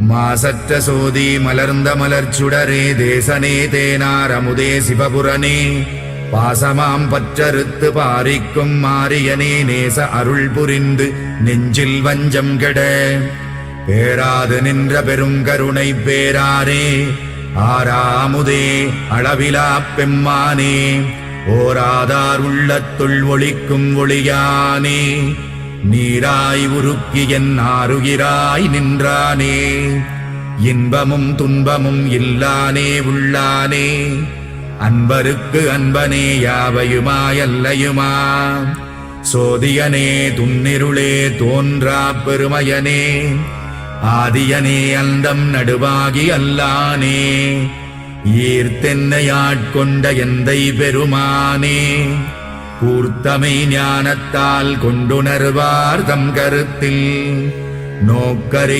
மாசற்ற சோதி மலர்ந்த மலர்ச்சுடரே தேசனே தேனார் அமுதே சிவபுரனே பாசமாம் பற்றறுத்து பாரிக்கும் மாரியனே நேச அருள் புரிந்து நெஞ்சில் வஞ்சம் கெட. பேராது நின்ற பெருங்கருணை பேராரே ஆராமுதே அளவிலா பெம்மானே. ஓராதார் உள்ளத்துள் ஒளிக்கும் ஒளியானே. நீராய் உருக்கி என் ஆறுகிறாய் நின்றானே. இன்பமும் துன்பமும் இல்லானே உள்ளானே. அன்பருக்கு அன்பனே யாவையுமா அல்லையுமா சோதியனே துன்னிருளே தோன்றா பெருமையனே. ஆதியனே அந்தம் நடுவாகி அல்லானே. ஈர்த்தென்னையாட்கொண்ட எந்தை பெருமானே. கூர்த்தமை ஞானத்தால் கொண்டுணர்வார் தம் கருத்தில். நோக்கரை